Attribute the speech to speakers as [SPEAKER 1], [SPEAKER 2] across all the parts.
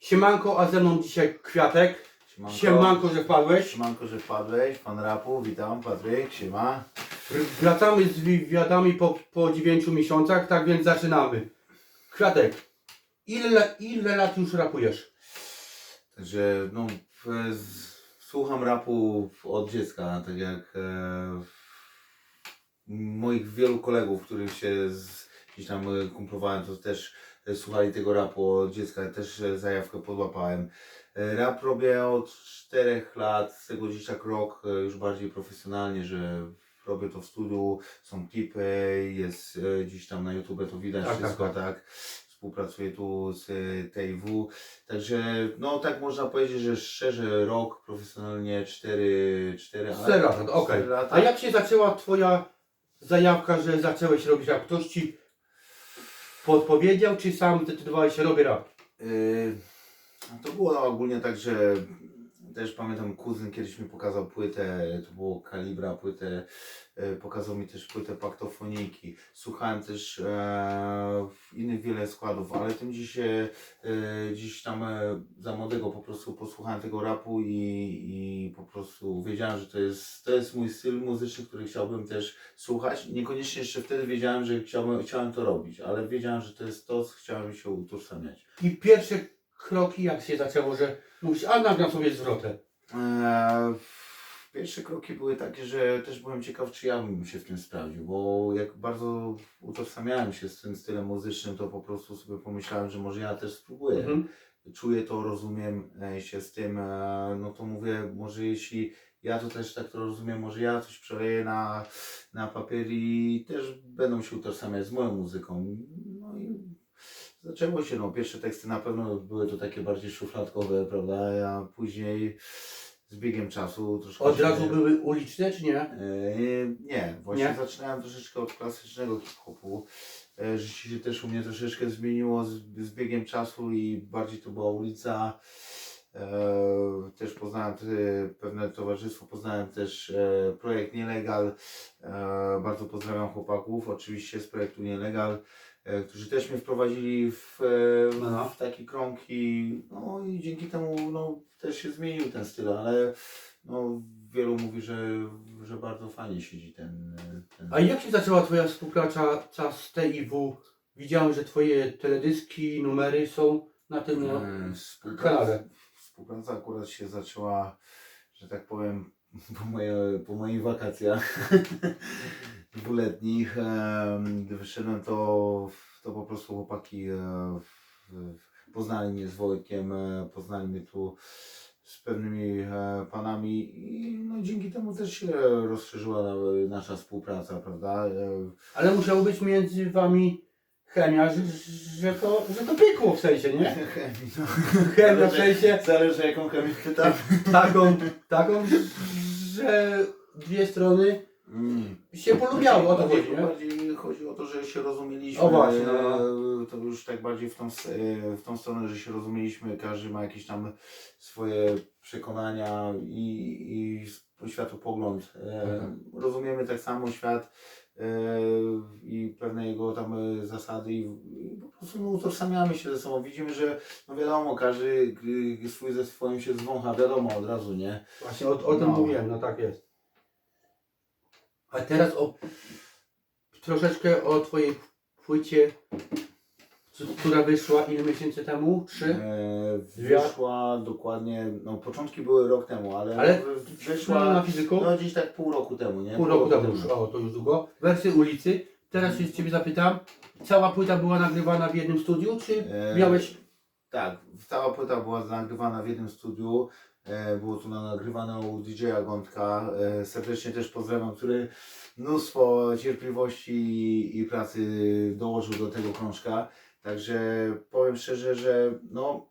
[SPEAKER 1] Siemanko, a ze mną dzisiaj Kwiatek.
[SPEAKER 2] Siemanko.
[SPEAKER 1] Siemanko, że wpadłeś.
[SPEAKER 2] Siemanko, że wpadłeś. Pan rapu, witam. Patryk, siema.
[SPEAKER 1] Wracamy z wywiadami po, po 9 miesiącach, tak więc zaczynamy. Kwiatek, ile, ile lat już rapujesz?
[SPEAKER 2] Także no, w- z, słucham rapu od dziecka, tak jak e, moich wielu kolegów, których się z, gdzieś tam e, kumplowałem, to też e, słuchali tego rapu od dziecka, też e, zajawkę podłapałem. E, Rap robię od 4 lat, z tego gdzieś tak rok, e, już bardziej profesjonalnie, że robię to w studiu, są klipy, jest e, gdzieś tam na YouTube to widać
[SPEAKER 1] Tak,
[SPEAKER 2] wszystko,
[SPEAKER 1] tak,
[SPEAKER 2] tak. Współpracuję tu z e, TIW, także no tak można powiedzieć, że szczerze rok profesjonalnie 4, 4
[SPEAKER 1] 4 lata, no, okej.
[SPEAKER 2] lata.
[SPEAKER 1] A jak się zaczęła twoja zajawka, że zacząłeś robić rap? Ktoś ci podpowiedział, czy sam zdecydowałeś robię rap?
[SPEAKER 2] Yy, to było ogólnie tak, że też pamiętam kuzyn kiedyś mi pokazał płytę, to było Kalibra, płytę, e, pokazał mi też płytę Paktofoniki. Słuchałem też e, innych wiele składów, ale tym dziś, e, dziś tam e, za młodego po prostu posłuchałem tego rapu i, i po prostu wiedziałem, że to jest, to jest mój styl muzyczny, który chciałbym też słuchać. Niekoniecznie jeszcze wtedy wiedziałem, że chciałbym, chciałem to robić, ale wiedziałem, że to jest to, co chciałem się utożsamiać.
[SPEAKER 1] I pierwsze kroki, jak się zaczęło, że mówisz, a nagram sobie zwrotę.
[SPEAKER 2] Eee, Pierwsze kroki były takie, że też byłem ciekaw, czy ja bym się w tym sprawdził, bo jak bardzo utożsamiałem się z tym stylem muzycznym, to po prostu sobie pomyślałem, że może ja też spróbuję.
[SPEAKER 1] Mhm.
[SPEAKER 2] Czuję to, rozumiem e, się z tym, e, no to mówię, może jeśli ja to też tak to rozumiem, może ja coś przeleję na, na papier i też będą się utożsamiać z moją muzyką. No i zaczęło się, no pierwsze teksty na pewno były to takie bardziej szufladkowe, prawda, a później z biegiem czasu troszkę
[SPEAKER 1] Od
[SPEAKER 2] się-
[SPEAKER 1] razu były uliczne, czy nie?
[SPEAKER 2] E, nie, właśnie
[SPEAKER 1] Nie?
[SPEAKER 2] zaczynałem troszeczkę od klasycznego hip-hopu. E, Życie się też u mnie troszeczkę zmieniło z, z biegiem czasu i bardziej to była ulica. E, też poznałem pewne towarzystwo, poznałem też e, projekt Nielegal. E, bardzo pozdrawiam chłopaków, oczywiście z projektu Nielegal, e, którzy też mnie wprowadzili w, e, w taki krąg i, no, i dzięki temu no, też się zmienił ten styl, ale no, wielu mówi, że, że bardzo fajnie siedzi ten. ten...
[SPEAKER 1] A jak się zaczęła Twoja współpraca z TIW? Widziałem, że Twoje teledyski, numery są na tym no,
[SPEAKER 2] E, Współpraca,
[SPEAKER 1] kanale.
[SPEAKER 2] współpraca akurat się zaczęła, że tak powiem, po, moje, po moich wakacjach dwuletnich. wyszedłem, to, to po prostu chłopaki e, poznali mnie z Wojtkiem, e, poznali mnie tu z pewnymi e, panami i no, dzięki temu też się rozszerzyła nasza współpraca, prawda?
[SPEAKER 1] Ale musiało być między Wami chemia, że, że, to, że to pykło w sensie, nie?
[SPEAKER 2] Chemii, no.
[SPEAKER 1] Chemia w sensie
[SPEAKER 2] Zależy jaką chemię pytam.
[SPEAKER 1] taką, taką, że dwie strony. Się polubiały, o to
[SPEAKER 2] bardziej,
[SPEAKER 1] chodzi, nie?
[SPEAKER 2] bardziej chodzi o to, że się rozumieliśmy.
[SPEAKER 1] O właśnie, no,
[SPEAKER 2] e, To już tak bardziej w tą, s- e, w tą stronę, że się rozumieliśmy. Każdy ma jakieś tam swoje przekonania i, i światopogląd. E,
[SPEAKER 1] Mhm.
[SPEAKER 2] Rozumiemy tak samo świat e, i pewne jego tam e, zasady i, i po prostu no, utożsamiamy się ze sobą. Widzimy, że no wiadomo, każdy y, swój ze swoim się zwącha, wiadomo od razu, nie?
[SPEAKER 1] Właśnie o, o tym
[SPEAKER 2] No.
[SPEAKER 1] mówiłem, no tak jest. A teraz o troszeczkę o Twojej płycie, c- która wyszła ile miesięcy temu? Trzy?
[SPEAKER 2] E, wyszła dokładnie, no początki były rok temu, ale,
[SPEAKER 1] Ale
[SPEAKER 2] w-
[SPEAKER 1] Wyszła na
[SPEAKER 2] wyszła
[SPEAKER 1] fizyku?
[SPEAKER 2] no gdzieś tak pół roku temu, nie?
[SPEAKER 1] Pół roku temu już, o to już długo. Wersy ulicy. Teraz się z Ciebie zapytam, cała płyta była nagrywana w jednym studiu, czy
[SPEAKER 2] E,
[SPEAKER 1] miałeś...
[SPEAKER 2] Tak, cała płyta była nagrywana w jednym studiu. E, było tu nagrywane u DJ-a Gątka. E, serdecznie też pozdrawiam, który mnóstwo cierpliwości i, pracy dołożył do tego krążka. Także powiem szczerze, że no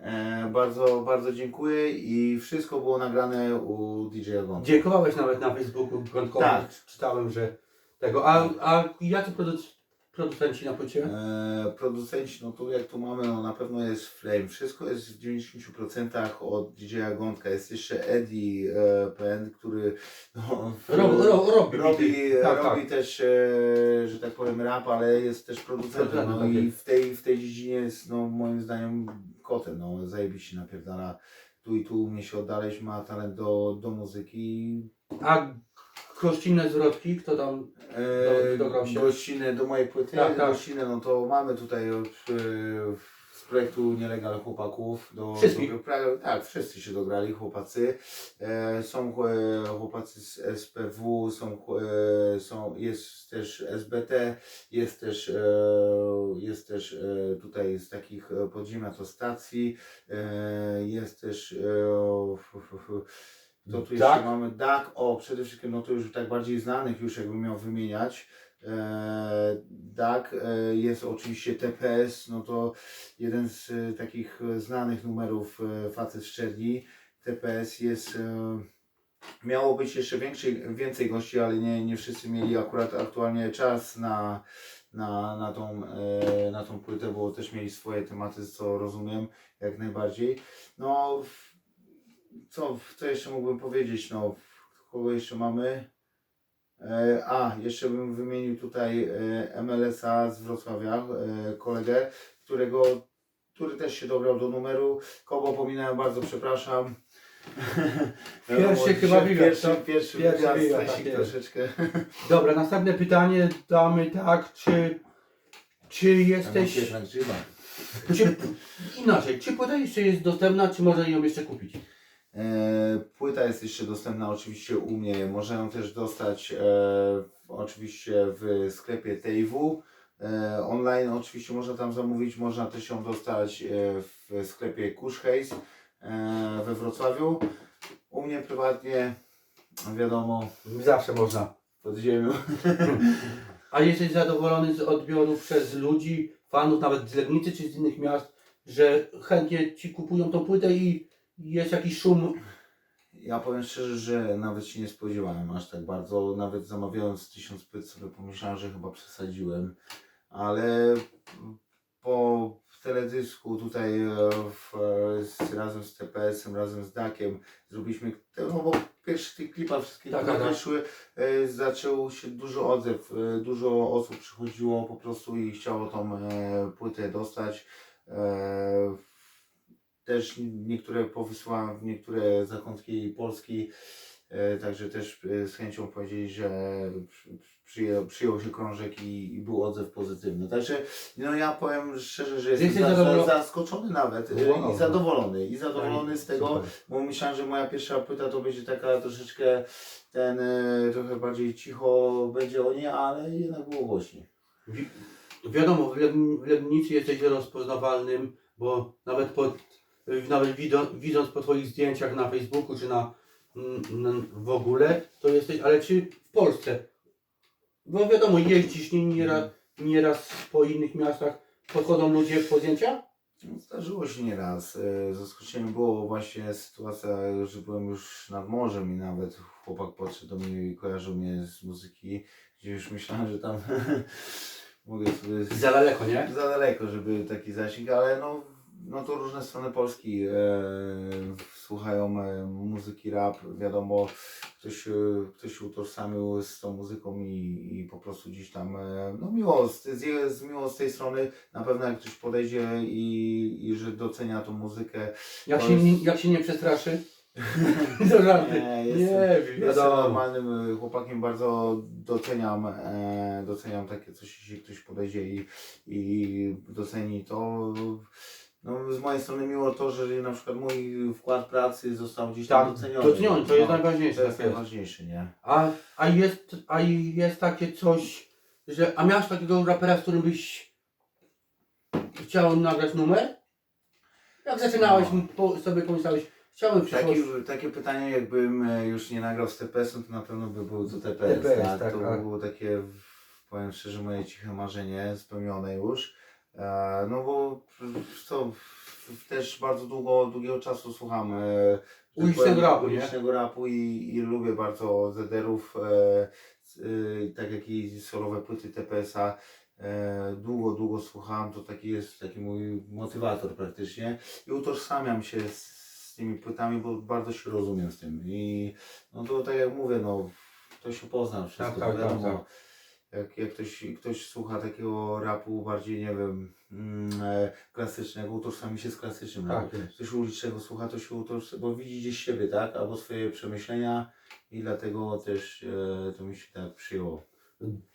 [SPEAKER 2] e, bardzo, bardzo dziękuję i wszystko było nagrane u DJ-a Gątka.
[SPEAKER 1] Dziękowałeś nawet na Facebooku Grądkowi,
[SPEAKER 2] Tak.
[SPEAKER 1] czytałem, że tego. A, a jacy produc- producenci na płycie?
[SPEAKER 2] E, producenci, no tu jak tu mamy, no na pewno jest Flame. Wszystko jest w 90% od DJ-a Gątka. Jest jeszcze Eddie e, PN, który no,
[SPEAKER 1] Ro, ro, robi,
[SPEAKER 2] robi,
[SPEAKER 1] tak,
[SPEAKER 2] robi
[SPEAKER 1] tak.
[SPEAKER 2] też, e, że tak powiem, rap, ale jest też producentem.
[SPEAKER 1] Producentem,
[SPEAKER 2] No
[SPEAKER 1] tak
[SPEAKER 2] i w tej, w tej dziedzinie jest no, moim zdaniem kotem, no zajebiście napierdala. Tu i tu umie się odnaleźć, ma talent do, do muzyki.
[SPEAKER 1] A gościnne zwrotki, kto tam...
[SPEAKER 2] E,
[SPEAKER 1] Do- dograł się?
[SPEAKER 2] gościnę do mojej płyty,
[SPEAKER 1] Tak, tak.
[SPEAKER 2] gościnę, no to mamy tutaj e, z projektu Nielegal Chłopaków. Do,
[SPEAKER 1] Wszystkich?
[SPEAKER 2] do, pra- tak, wszyscy się dograli, chłopacy. E, są e, chłopacy z SPW, są, e, są, jest też SBT, jest też, e, jest też e, tutaj z takich e, podziemia to stacji, e, jest też e, f, f, f, to tu jeszcze
[SPEAKER 1] Tak.
[SPEAKER 2] mamy DAK, o przede wszystkim no to już tak bardziej znanych już jakbym miał wymieniać. E, DAK e, jest oczywiście TPS, no to jeden z e, takich znanych numerów e, Facet Szczerni. TPS jest, e, miało być jeszcze większej, więcej gości, ale nie, nie wszyscy mieli akurat aktualnie czas na, na, na, tą, e, na tą płytę, bo też mieli swoje tematy, co rozumiem jak najbardziej. No, w- co, co jeszcze mógłbym powiedzieć? No, kogo jeszcze mamy? E, A, jeszcze bym wymienił tutaj e, MLS-a z Wrocławia, e, kolegę, którego, który też się dobrał do numeru. Kogo pominąłem, bardzo przepraszam.
[SPEAKER 1] Pierwszy chyba wywiad,
[SPEAKER 2] Pierwszy,
[SPEAKER 1] to-
[SPEAKER 2] pierwszy,
[SPEAKER 1] pierwszy
[SPEAKER 2] wywiad,
[SPEAKER 1] tak
[SPEAKER 2] troszeczkę.
[SPEAKER 1] Dobra, następne pytanie damy tak, czy... Czy jesteś...
[SPEAKER 2] Emocje.
[SPEAKER 1] Czy, inaczej, czy płyta jeszcze jest dostępna, czy można ją jeszcze kupić?
[SPEAKER 2] E, Płyta jest jeszcze dostępna oczywiście u mnie. Można ją też dostać e, oczywiście w sklepie TIW. E, online oczywiście można tam zamówić. Można też ją dostać w sklepie Kuszhejs we Wrocławiu. U mnie prywatnie, wiadomo,
[SPEAKER 1] Zawsze można.
[SPEAKER 2] pod ziemią.
[SPEAKER 1] A jesteś zadowolony z odbioru przez ludzi, fanów, nawet z Legnicy czy z innych miast, że chętnie ci kupują tą płytę i jest jakiś szum?
[SPEAKER 2] Ja powiem szczerze, że nawet się nie spodziewałem aż tak bardzo. Nawet zamawiając tysiąc płyt sobie pomyślałem, że chyba przesadziłem. Ale po teledysku tutaj e, w, z, razem z TPS-em, razem z Dakiem zrobiliśmy, no bo pierwszy tych klipach wszystkie,
[SPEAKER 1] Tak,
[SPEAKER 2] które
[SPEAKER 1] tak, tak.
[SPEAKER 2] wyszły, e, zaczął się dużo odzew. E, dużo osób przychodziło po prostu i chciało tą e, płytę dostać. E, też niektóre powysyłałem w niektóre zakątki Polski, e, także też e, z chęcią powiedzieli, że przy- przyjął, przyjął się krążek i, i był odzew pozytywny. Także no ja powiem szczerze, że jestem za,
[SPEAKER 1] zadowolony?
[SPEAKER 2] zaskoczony nawet e,
[SPEAKER 1] Wow.
[SPEAKER 2] i zadowolony. I zadowolony z tego,
[SPEAKER 1] Super.
[SPEAKER 2] bo myślałem, że moja pierwsza płyta to będzie taka troszeczkę ten trochę bardziej cicho będzie o nie, ale jednak było głośniej.
[SPEAKER 1] Wi- Wiadomo, w Legnicy jesteś rozpoznawalnym, bo nawet, pod, nawet wido, widząc po Twoich zdjęciach na Facebooku czy na, mm, na w ogóle, to jesteś, ale czy w Polsce? Bo wiadomo, jeździsz nie- nieraz, nieraz po innych miastach, podchodzą ludzie po zdjęcia?
[SPEAKER 2] No, Zdarzyło się nieraz. E, Zaskoczeniem było właśnie sytuacja, że byłem już nad morzem i nawet chłopak podszedł do mnie i kojarzył mnie z muzyki, gdzie już myślałem, że tam mogę sobie
[SPEAKER 1] Za daleko, nie?
[SPEAKER 2] za daleko, żeby taki zasięg, ale no, no to różne strony Polski e, słuchają e, muzyki rap, wiadomo, ktoś, e, ktoś się utożsamił z tą muzyką i, i po prostu gdzieś tam, e, no miło, z, z, z, miło z tej strony, na pewno jak ktoś podejdzie i, i że docenia tą muzykę,
[SPEAKER 1] Jak się,
[SPEAKER 2] jest-
[SPEAKER 1] nie, jak się nie przestraszy? To żarty.
[SPEAKER 2] Nie, jestem-
[SPEAKER 1] Nie,
[SPEAKER 2] Jestem
[SPEAKER 1] wiadomo.
[SPEAKER 2] normalnym y, chłopakiem, bardzo doceniam, e, doceniam takie coś, jeśli ktoś podejdzie i, i doceni to. No, z mojej strony miło to, że na przykład mój wkład pracy został gdzieś tam
[SPEAKER 1] Tak,
[SPEAKER 2] doceniony.
[SPEAKER 1] doceniony, to jest
[SPEAKER 2] No,
[SPEAKER 1] najważniejsze.
[SPEAKER 2] To jest
[SPEAKER 1] tak jest.
[SPEAKER 2] najważniejsze, nie?
[SPEAKER 1] A, a, jest, a jest takie coś, że. A miałeś takiego rapera, z którym byś chciał nagrać numer? Jak zaczynałeś,
[SPEAKER 2] No.
[SPEAKER 1] po, sobie pomyślałeś, chciałem w
[SPEAKER 2] Takie,
[SPEAKER 1] przyszłości.
[SPEAKER 2] takie pytanie, jakbym e, już nie nagrał z TPS-em, to na pewno by był to TPS.
[SPEAKER 1] TPS,
[SPEAKER 2] tak?
[SPEAKER 1] tak,
[SPEAKER 2] to
[SPEAKER 1] tak.
[SPEAKER 2] by było takie, powiem szczerze, moje ciche marzenie spełnione już. E, no bo to też bardzo długo, długiego czasu słucham tak
[SPEAKER 1] Ulicznego rapu,
[SPEAKER 2] ulicznego rapu i, i lubię bardzo zederów, e, e, tak jak i solowe płyty TPS-a. E, długo, długo słuchałem, to taki jest taki mój motywator praktycznie. I utożsamiam się z, z tymi płytami, bo bardzo się rozumiem z tym. I no to tak jak mówię, no to się pozna wszystko,
[SPEAKER 1] Tak, tak,
[SPEAKER 2] wiadomo,
[SPEAKER 1] tak,
[SPEAKER 2] Jak, jak ktoś, ktoś słucha takiego rapu bardziej, nie wiem, mm, e, klasycznego, utożsami się z klasycznym.
[SPEAKER 1] Tak.
[SPEAKER 2] Ktoś ulicznego słucha, to się utożsami, bo widzi gdzieś siebie, tak? Albo swoje przemyślenia i dlatego też e, to mi się tak przyjęło.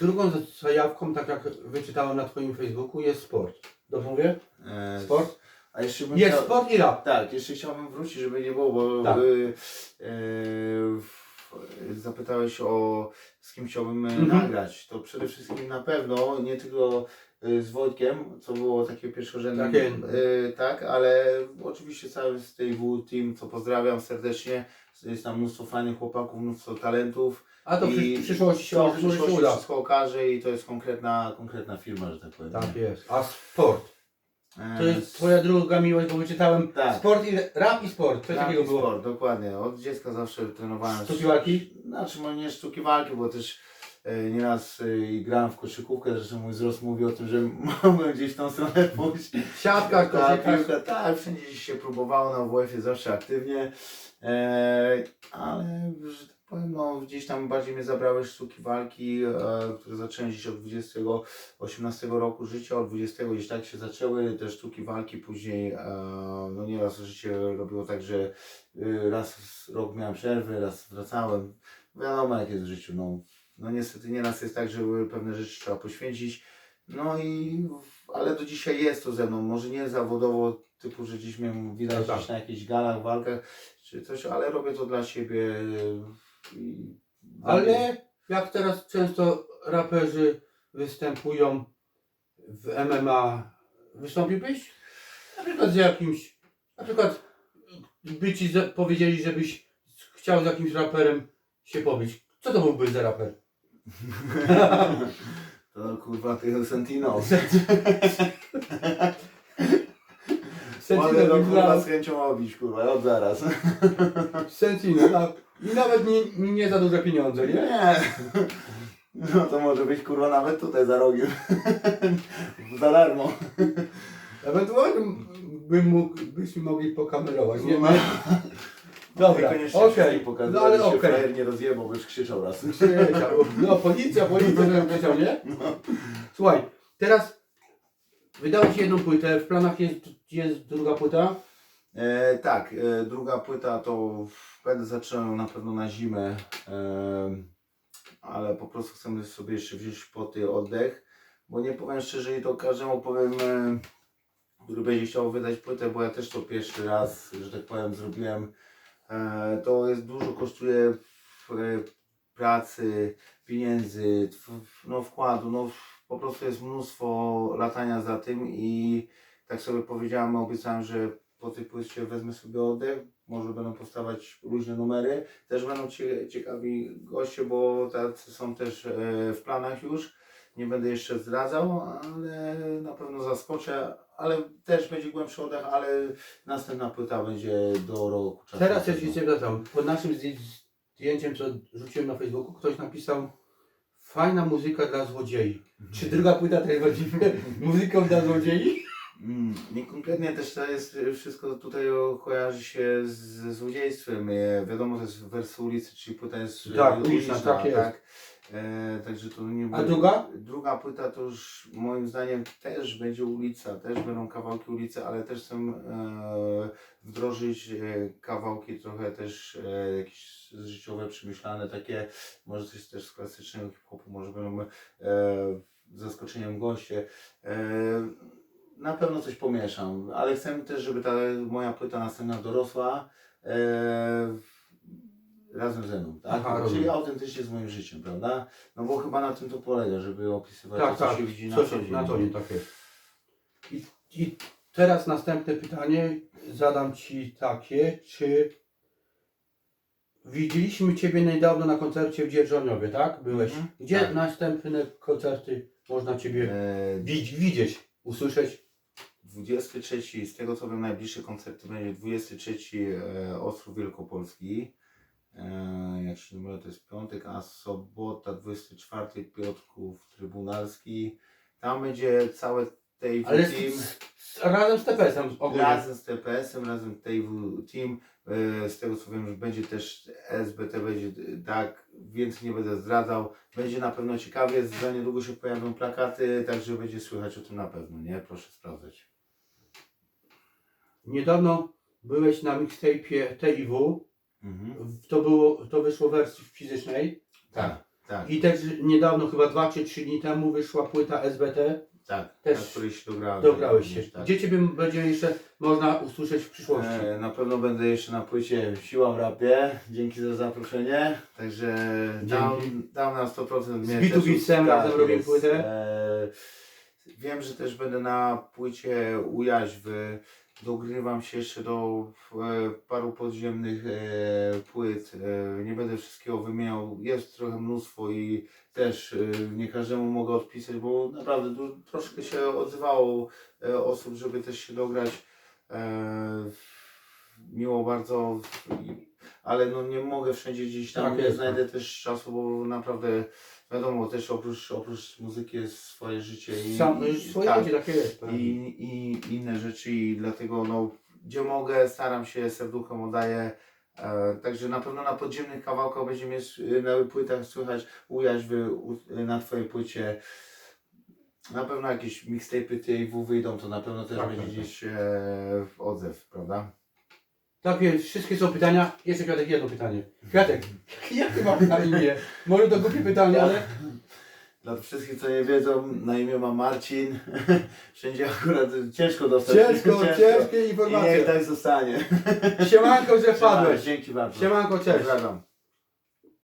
[SPEAKER 1] Drugą zajawką, tak jak wyczytałem na Twoim Facebooku, jest sport. Dobrze mówię?
[SPEAKER 2] E,
[SPEAKER 1] Sport?
[SPEAKER 2] A jeszcze bym
[SPEAKER 1] Jest
[SPEAKER 2] chciał-
[SPEAKER 1] sport i rap.
[SPEAKER 2] Tak, jeszcze chciałbym wrócić, żeby nie było, bo
[SPEAKER 1] Tak.
[SPEAKER 2] y, w- zapytałeś o z kim chciałbym y,
[SPEAKER 1] Mhm.
[SPEAKER 2] nagrać. To przede wszystkim na pewno nie tylko y, z Wojtkiem, co było takie pierwszorzędne, y, tak, ale oczywiście cały z tej W Team, co pozdrawiam serdecznie. Jest tam mnóstwo fajnych chłopaków, mnóstwo talentów.
[SPEAKER 1] A to
[SPEAKER 2] I
[SPEAKER 1] w przyszłości się
[SPEAKER 2] To w
[SPEAKER 1] może się
[SPEAKER 2] przyszłości
[SPEAKER 1] uda.
[SPEAKER 2] wszystko okaże i to jest konkretna, konkretna firma, że tak powiem.
[SPEAKER 1] Tak jest. A sport? To jest Twoja druga miłość, bo wyczytałem
[SPEAKER 2] Tak.
[SPEAKER 1] sport i rap i sport. Coś takiego było.
[SPEAKER 2] sport, dokładnie. Od dziecka zawsze trenowałem.
[SPEAKER 1] Sztuki walki?
[SPEAKER 2] Znaczy, może nie sztuki walki, bo też e, nieraz e, i grałem w koszykówkę, zresztą mój wzrost mówi o tym, że mogłem gdzieś w tą stronę pójść.
[SPEAKER 1] Siatka,
[SPEAKER 2] Tak,
[SPEAKER 1] koszykarz.
[SPEAKER 2] piłka, tak, wszędzie gdzieś się próbowało na WF-ie zawsze aktywnie, e, ale że tak powiem, no, gdzieś tam bardziej mnie zabrały sztuki walki, e, które zacząłem gdzieś od 20, 18 roku życia, od 20 gdzieś tak się zaczęły te sztuki walki, później e, no nieraz życie robiło tak, że y, raz rok miałem przerwy, raz wracałem, wiadomo jak jest w życiu, no, no niestety nieraz jest tak, że pewne rzeczy trzeba poświęcić, no i, ale do dzisiaj jest to ze mną, może nie zawodowo, typu, że dziś mnie widać
[SPEAKER 1] No tak.
[SPEAKER 2] gdzieś na jakichś galach, walkach, czy coś, ale robię to dla siebie i
[SPEAKER 1] Ale jak teraz często raperzy występują w MMA, wystąpiłbyś? Na przykład z jakimś, na przykład by ci za- powiedzieli, żebyś chciał z jakimś raperem się pobić. Co to byłby za raper?
[SPEAKER 2] To kurwa tego Sentino. Mogę go kurwa z chęcią obić, kurwa, od zaraz.
[SPEAKER 1] Sentino, tak. I nawet nie, nie za duże pieniądze, nie?
[SPEAKER 2] Nie. No to może być kurwa nawet tutaj za rogiem. za darmo.
[SPEAKER 1] Ewentualnie bym mógł, byśmy mogli pokamerować, nie?
[SPEAKER 2] No.
[SPEAKER 1] Dobra, okej,
[SPEAKER 2] pokazać,
[SPEAKER 1] no ale
[SPEAKER 2] że
[SPEAKER 1] okej.
[SPEAKER 2] frajer nie rozjebał, bo już krzyczał raz.
[SPEAKER 1] Krzyczał. No policja, policja, żebym krzyczał, nie? Słuchaj, teraz wydałeś jedną płytę, w planach jest, jest druga płyta.
[SPEAKER 2] E, tak, e, druga płyta to będę zaczął na pewno na zimę, e, ale po prostu chcemy sobie jeszcze wziąć poty oddech, bo nie powiem szczerze i to każdemu powiem, e, który będzie chciał wydać płytę, bo ja też to pierwszy raz, że tak powiem, zrobiłem. E, to jest dużo kosztuje e, pracy, pieniędzy, no wkładu, no po prostu jest mnóstwo latania za tym i tak sobie powiedziałem, obiecałem, że po tej płycie wezmę sobie oddech, może będą powstawać różne numery, też będą cie, ciekawi goście, bo tacy są też e, w planach już, nie będę jeszcze zdradzał, ale na pewno zaskoczę, ale też będzie głębszy oddech, ale następna płyta będzie do roku czasu.
[SPEAKER 1] Teraz ja się zapytam, pod naszym zdję- zdjęciem, co rzuciłem na Facebooku, ktoś napisał fajna muzyka dla złodziei. Czy druga płyta też będzie muzyką dla złodziei?
[SPEAKER 2] Mm, też to jest e, wszystko tutaj o, kojarzy się z, ze złodziejstwem. E, wiadomo, to jest wersja ulicy, czyli płyta jest e,
[SPEAKER 1] Tak, uliczna, tak jest.
[SPEAKER 2] E, także to nie
[SPEAKER 1] A druga?
[SPEAKER 2] Druga płyta to już moim zdaniem też będzie ulica, też będą kawałki ulicy, ale też chcę e, wdrożyć e, kawałki trochę też e, jakieś życiowe, przemyślane, takie może coś też z klasycznego hip-hopu, może będą e, zaskoczeniem goście. E, na pewno coś pomieszam, ale chcę też, żeby ta moja płyta następna dorosła e, razem ze mną, tak?
[SPEAKER 1] Aha,
[SPEAKER 2] Czyli
[SPEAKER 1] rozumiem.
[SPEAKER 2] autentycznie z moim życiem, prawda? No bo chyba na tym to polega, żeby opisywać
[SPEAKER 1] Tak,
[SPEAKER 2] to, co
[SPEAKER 1] tak,
[SPEAKER 2] się widzi na
[SPEAKER 1] co
[SPEAKER 2] co
[SPEAKER 1] się
[SPEAKER 2] dzień.
[SPEAKER 1] na to nie tak jest. I, I teraz następne pytanie zadam Ci takie, czy widzieliśmy Ciebie niedawno na koncercie w Dzierżoniowie, tak? Byłeś.
[SPEAKER 2] Mhm,
[SPEAKER 1] Gdzie
[SPEAKER 2] tak.
[SPEAKER 1] następne koncerty można Ciebie
[SPEAKER 2] E,
[SPEAKER 1] widz, widzieć, usłyszeć?
[SPEAKER 2] 23, z tego co wiem, najbliższy koncert będzie 23 e, Ostrów Wielkopolski. E, jak się numeruje, to jest piątek, a sobota 24 Piotrków Trybunalski. Tam będzie całe Tej
[SPEAKER 1] Ale
[SPEAKER 2] Team.
[SPEAKER 1] z, z, razem z TPS-em ogólnie.
[SPEAKER 2] Razem z TPS-em, razem TW Team, e, z tego co wiem, że będzie też SBT, będzie tak, więcej nie będę zdradzał. Będzie na pewno ciekawie, za niedługo się pojawią plakaty, także będzie słychać o tym na pewno, nie? Proszę sprawdzać.
[SPEAKER 1] Niedawno byłeś na mixtape'ie TIW.
[SPEAKER 2] Mhm.
[SPEAKER 1] To było, to wyszło w wersji fizycznej.
[SPEAKER 2] Tak, tak,
[SPEAKER 1] I też niedawno, chyba 2 czy 3 dni temu, wyszła płyta SBT.
[SPEAKER 2] tak,
[SPEAKER 1] też
[SPEAKER 2] na której się dograłem.
[SPEAKER 1] Dograłeś się.
[SPEAKER 2] Tak.
[SPEAKER 1] Gdzie Ciebie będzie jeszcze można usłyszeć w przyszłości?
[SPEAKER 2] E, na pewno będę jeszcze na płycie Siła w rapie. Dzięki za zaproszenie. Także dam,
[SPEAKER 1] Dzięki.
[SPEAKER 2] dam na 100% mnie
[SPEAKER 1] Z
[SPEAKER 2] też
[SPEAKER 1] Beatsem
[SPEAKER 2] tak
[SPEAKER 1] razem robimy
[SPEAKER 2] jest.
[SPEAKER 1] płytę.
[SPEAKER 2] E, wiem, że też będę na płycie u Jaźwy. Dogrywam się jeszcze do e, paru podziemnych e, płyt. E, nie będę wszystkiego wymieniał. Jest trochę mnóstwo i też e, nie każdemu mogę odpisać, bo naprawdę troszkę się odzywało e, osób, żeby też się dograć. E, miło bardzo, ale no nie mogę wszędzie gdzieś tam,
[SPEAKER 1] Tak
[SPEAKER 2] nie znajdę też czasu, bo naprawdę wiadomo, też oprócz, oprócz muzyki jest swoje życie i,
[SPEAKER 1] Sam,
[SPEAKER 2] i,
[SPEAKER 1] swoje
[SPEAKER 2] tak,
[SPEAKER 1] życie takie jest.
[SPEAKER 2] i, i inne rzeczy i dlatego no gdzie mogę, staram się, serduchem oddaję. E, także na pewno na podziemnych kawałkach będzie mnie s- na płytach słychać ujaźwy na twojej płycie. Na pewno jakieś mixtape'y TIW wyjdą, to na pewno też
[SPEAKER 1] Tak,
[SPEAKER 2] będzie
[SPEAKER 1] tak, tak.
[SPEAKER 2] gdzieś e, odzew, prawda?
[SPEAKER 1] Tak jest, wszystkie są pytania. Jeszcze Kwiatek, jedno pytanie. Kwiatek, jakie mam na imię? Może to głupie pytanie, ale
[SPEAKER 2] Dla wszystkich, co nie wiedzą, na imię mam Marcin. Wszędzie akurat ciężko dostać.
[SPEAKER 1] ciężko, ciężkie
[SPEAKER 2] I niech
[SPEAKER 1] informacje.
[SPEAKER 2] tak zostanie.
[SPEAKER 1] Siemanko, że wpadłeś.
[SPEAKER 2] Dzięki bardzo.
[SPEAKER 1] Siemanko, cześć.
[SPEAKER 2] Pozdrawiam.